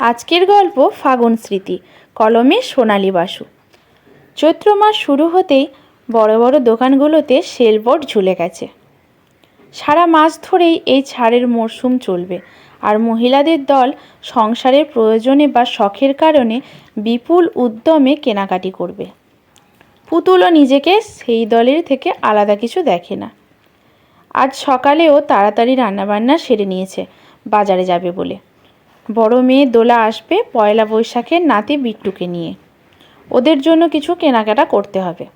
আজকের গল্প ফাগুন স্মৃতি, কলমে সোনালী বাসু। চৈত্র মাস শুরু হতেই বড় বড় দোকানগুলোতে সেলবোর্ড ঝুলে গেছে। সারা মাস ধরেই এই ছাড়ের মরশুম চলবে আর মহিলাদের দল সংসারের প্রয়োজনে বা শখের কারণে বিপুল উদ্যমে কেনাকাটি করবে। পুতুলও নিজেকে সেই দলের থেকে আলাদা কিছু দেখে না। আজ সকালেও তাড়াতাড়ি রান্নাবান্না সেরে নিয়েছে, বাজারে যাবে বলে। বড় মেয়ে দোলা আসবে পয়লা বৈশাখের নাতি বিট্টুকে নিয়ে। ওদের জন্য কিছু কেনাকাটা করতে হবে।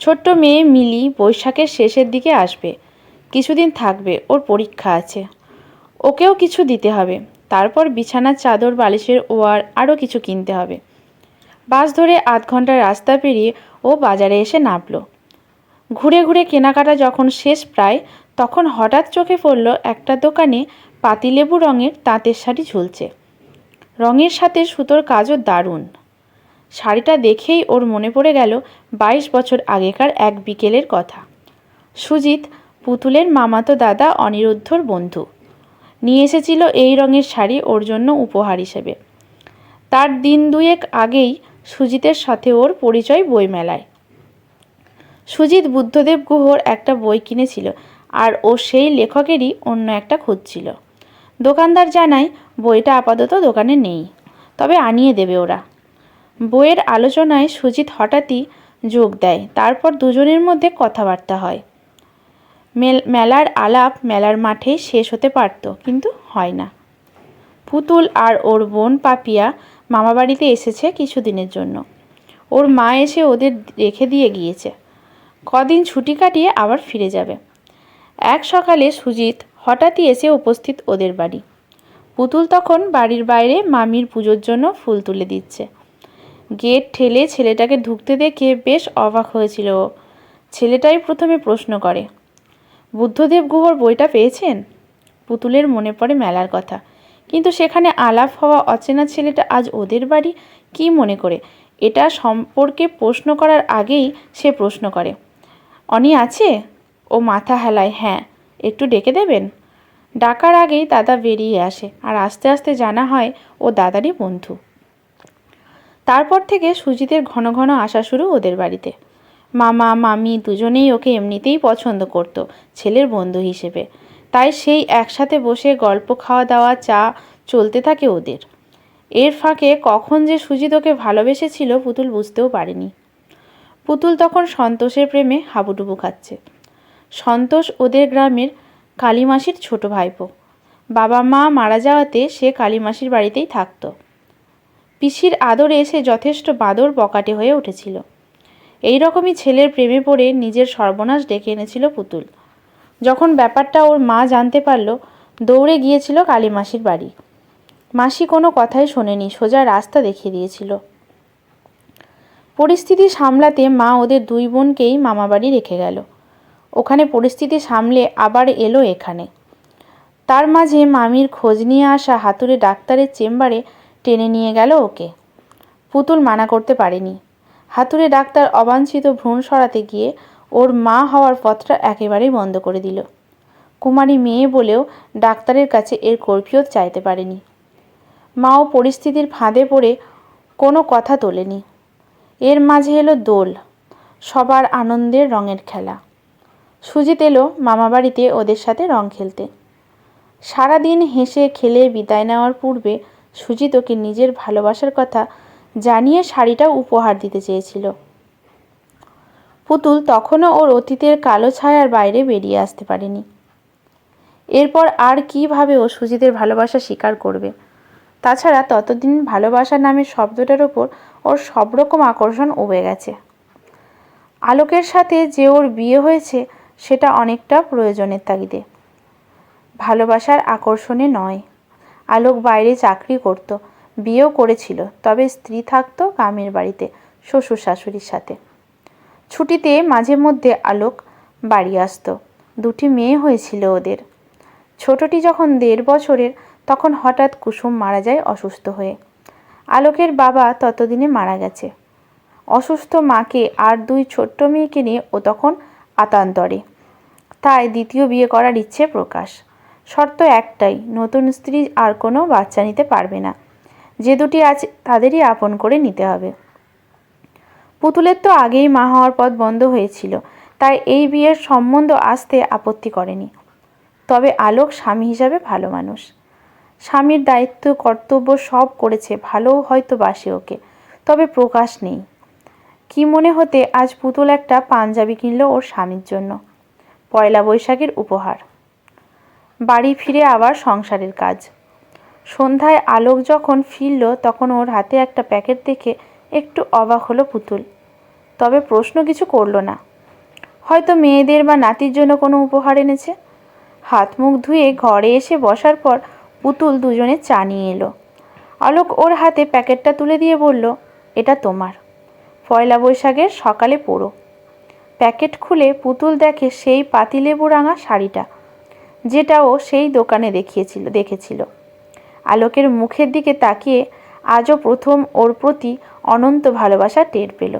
ছোট্ট মেয়ে মিলি বৈশাখের শেষের দিকে আসবে। কিছুদিন থাকবে, ওর পরীক্ষা আছে। ওকেও কিছু দিতে হবে। তারপর বিছানার চাদর, বালিশের ওয়ার, আরও কিছু কিনতে হবে। বাস ধরে আধ ঘণ্টার রাস্তা পেরিয়ে ও বাজারে এসে নামলো। ঘুরে ঘুরে কেনাকাটা যখন শেষ প্রায় তখন হঠাৎ চোখে পড়ল একটা দোকানে পাতিলেবু রঙের তাঁতের শাড়ি ঝুলছে। রঙের সাথে সুতোর কাজও দারুণ। শাড়িটা দেখেই ওর মনে পড়ে গেল বাইশ বছর আগেকার এক বিকেলের কথা। সুজিত, পুতুলের মামাতো দাদা অনিরুদ্ধর বন্ধু। নিয়ে এসেছিল এই রঙের শাড়ি ওর জন্য উপহার হিসেবে। তার দিন দুয়েক আগেই সুজিতের সাথে ওর পরিচয় বইমেলায়। সুজিত বুদ্ধদেব গুহর একটা বই কিনেছিল। আর ও সেই লেখকেরই অন্য একটা খুঁজছিল দোকানদার জানায়, বইটা আপাতত দোকানে নেই, তবে আনিয়ে দেবে ওরা। বইয়ের আলোচনায় সুজিত হঠাৎই যোগ দেয়, তারপর দুজনের মধ্যে কথাবার্তা হয়। মেল, মেলার আলাপ মেলার মাঠেই শেষ হতে পারত, কিন্তু হয় না। পুতুল আর ওর বোন পাপিয়া মামাবাড়িতে এসেছে কিছুদিনের জন্য। ওর মা এসে ওদের রেখে দিয়ে গিয়েছে। কদিন ছুটি কাটিয়ে আবার ফিরে যাবে। এক সকালে সুজিত হঠাৎই এসে উপস্থিত ওদের বাড়ি। পুতুল তখন বাড়ির বাইরে মামির পুজোর জন্য ফুল তুলে দিচ্ছে। গেট ঠেলে ছেলেটাকে ঢুকতে দেখে বেশ অবাক হয়েছিল ও। ছেলেটাই প্রথমে প্রশ্ন করে, বুদ্ধদেব গুহর বইটা পেয়েছেন? পুতুলের মনে পড়ে মেলার কথা, কিন্তু সেখানে আলাপ হওয়া অচেনা ছেলেটা আজ ওদের বাড়ি? কি মনে করে? এটা সম্পর্কে প্রশ্ন করার আগেই সে প্রশ্ন করে, অনি আছে? ও মাথা হেলায় হ্যাঁ একটু ডেকে দেবেন? ডাকার আগেই দাদা বেরিয়ে আসে আর আস্তে আস্তে জানা হয় ও দাদারই বন্ধু। তারপর থেকে সুজিতের ঘন ঘন আসা শুরু ওদের বাড়িতে। মামা, মামি দুজনেই ওকে এমনিতেই পছন্দ করত, ছেলের বন্ধু হিসেবে। তাই সেই একসাথে বসে গল্প খাওয়া দাওয়া চা চলতে থাকে ওদের। এর ফাঁকে কখন যে সুজিত ওকে ভালোবেসেছিল পুতুল বুঝতেও পারেনি। পুতুল তখন সন্তোষের প্রেমে হাবুডুবু খাচ্ছে। সন্তোষ ওদের গ্রামের কালীমাসির ছোট ভাইপো। বাবা মা মারা যাওয়াতে সে কালীমাসির বাড়িতেই থাকতো। পিসির আদরে এসে যথেষ্ট বাদর বকাটে হয়ে উঠেছিল। এই রকমই ছেলের প্রেমে পড়ে নিজের সর্বনাশ ডেকে এনেছিল পুতুল। যখন ব্যাপারটা ওর মা জানতে পারল, দৌড়ে গিয়েছিল কালীমাসির বাড়ি। মাসি কোনো কথাই শোনেনি, সোজা রাস্তা দেখিয়ে দিয়েছিল। পরিস্থিতি সামলাতে মা ওদের দুই বোনকেই মামাবাড়ি রেখে গেল। ওখানে পরিস্থিতি সামলে আবার এলো এখানে। তার মাঝে মামির খোঁজ নিয়ে আসা হাতুড়ে ডাক্তারের চেম্বারে টেনে নিয়ে গেল ওকে। পুতুল মানা করতে পারেনি। হাতুড়ে ডাক্তার অবাঞ্ছিত ভ্রূণ সরাতে গিয়ে ওর মা হওয়ার পথটা একেবারেই বন্ধ করে দিল। কুমারী মেয়ে বলেও ডাক্তারের কাছে এর কৈফিয়ত চাইতে পারেনি। মাও পরিস্থিতির ফাঁদে পড়ে কোনো কথা তোলেনি। এর মাঝে এলো দোল, সবার আনন্দের রঙের খেলা। সুজিত এলো মামাবাড়িতে ওদের সাথে রং খেলতে। সারাদিন হেসে খেলে বিদায় নেওয়ার পূর্বে সুজিত ওকে নিজের ভালোবাসার কথা জানিয়ে শাড়িটা উপহার দিতে চেয়েছিল। পুতুল তখনও ওর অতীতের কালো ছায়ার বাইরে বেরিয়ে আসতে পারেনি। এরপর আর কীভাবে ও সুজিতের ভালোবাসা স্বীকার করবে? তাছাড়া ততদিন ভালোবাসা নামের শব্দটার ওপর ওর সব রকম আকর্ষণ উবে গেছে। আলোকের সাথে যে ওর বিয়ে হয়েছে সেটা অনেকটা প্রয়োজনের তাগিদে। ভালোবাসার আকর্ষণে নয়। আলোক বাইরে চাকরি করত, বিয়েও করেছিল, তবে স্ত্রী থাকতো কামের বাড়িতে, শ্বশুর শাশুড়ির সাথে। ছুটিতে মাঝে মধ্যে আলোক বাড়ি আসতো, দুটি মেয়ে হয়েছিল ওদের। ছোটটি যখন দেড় বছরের, তখন হঠাৎ কুসুম মারা যায় অসুস্থ হয়ে। আলোকের বাবা ততদিনে মারা গেছে। অসুস্থ মাকে আর দুই ছোট্ট মেয়েকে নিয়ে ও তখন আতান্তরে। তাই দ্বিতীয় বিয়ে করার ইচ্ছে প্রকাশ। শর্ত একটাই, নতুন স্ত্রী আর কোনো বাচ্চা নিতে পারবে না। যে দুটি আছে তাদেরই আপন করে নিতে হবে। পুতুলের তো আগেই মা হওয়ার পথ বন্ধ হয়েছিল, তাই এই বিয়ের সম্বন্ধ আসতে আপত্তি করেনি। তবে আলোক স্বামী হিসাবে ভালো মানুষ। স্বামীর দায়িত্ব, কর্তব্য সব করেছে ভালোও হয়তো বাসে ওকে। তবে প্রকাশ নেই। কি মনে হতে আজ পুতুল একটা পাঞ্জাবি কিনলো ওর স্বামীর জন্য? পয়লা বৈশাখের উপহার। বাড়ি ফিরে আবার সংসারের কাজ। সন্ধ্যায় আলোক যখন ফিরল, তখন ওর হাতে একটা প্যাকেট দেখে একটু অবাক হলো পুতুল। তবে প্রশ্ন কিছু করল না। হয়তো মেয়েদের বা নাতির জন্য কোনো উপহার এনেছে? হাত মুখ ধুয়ে ঘরে এসে বসার পর পুতুল দুজনে চা নিয়ে এলো। আলোক ওর হাতে প্যাকেটটা তুলে দিয়ে বলল, এটা তোমার। পয়লা বৈশাখের সকালে পড়ো। প্যাকেট খুলে পুতুল দেখে সেই পাতিলেবু রাঙা শাড়িটা যেটা ও সেই দোকানে দেখিয়েছিল, দেখেছিল। আলোকের মুখের দিকে তাকিয়ে আজও প্রথম ওর প্রতি অনন্ত ভালোবাসা টের পেল।